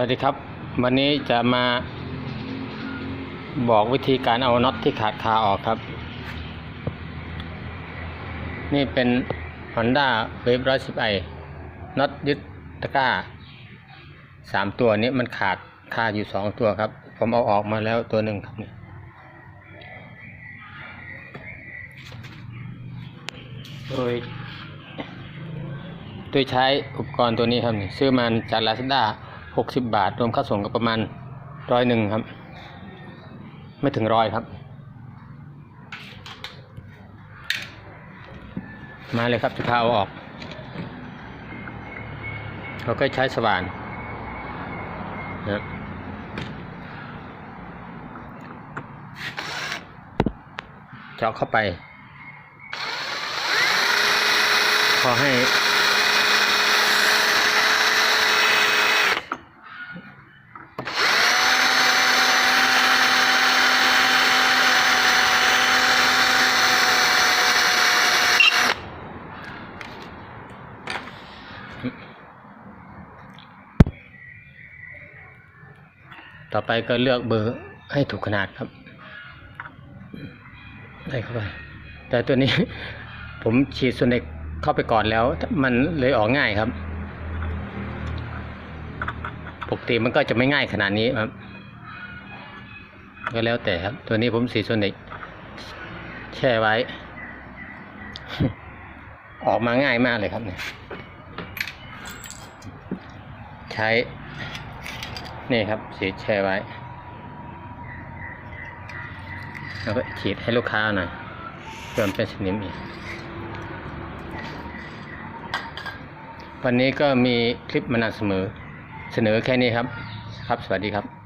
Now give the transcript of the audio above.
วัสดีครับ วันนี้จะมาบอกวิธีการเอาน็อตที่ขาดคาออกครับ นี่เป็น Honda Wave 110 i น็อตยึดตะกร้าสามตัวนี้มันขาดคาอยู่สองตัวครับ ผมเอาออกมาแล้วตัวหนึ่งครับนี่โดยโดยใช้อุปกรณ์ตัวนี้ครับนี่ซื้อมาจากลาซาด้า หกสิบบาท รวมค่าส่งก็ประมาณร้อยหนึ่งครับ ไม่ถึงร้อยครับ มาเลยครับจะพาเอาออก เราก็ใช้สว่านนะเจาะเข้าไป พอให้ ต่อไปก็เลือกเบอร์ให้ถูกขนาดครับได้เข้าไปแต่ตัวนี้ ผมฉีดโซเน็กเข้าไปก่อนแล้ว มันเลยออกง่ายครับ ปกติมันก็จะไม่ง่ายขนาดนี้ครับ ก็แล้วแต่ครับ ตัวนี้ผมสีโซเน็กแช่ไว้ ออกมาง่ายมากเลยครับเนี่ย ใช้ นี่ครับฉีดแช่ไว้ แล้วก็ฉีดให้ลูกค้าหน่อยเพื่อมันเป็นสนิมอีก วันนี้ก็มีคลิปมานำเสมอเสนอแค่นี้ครับ ครับสวัสดีครับ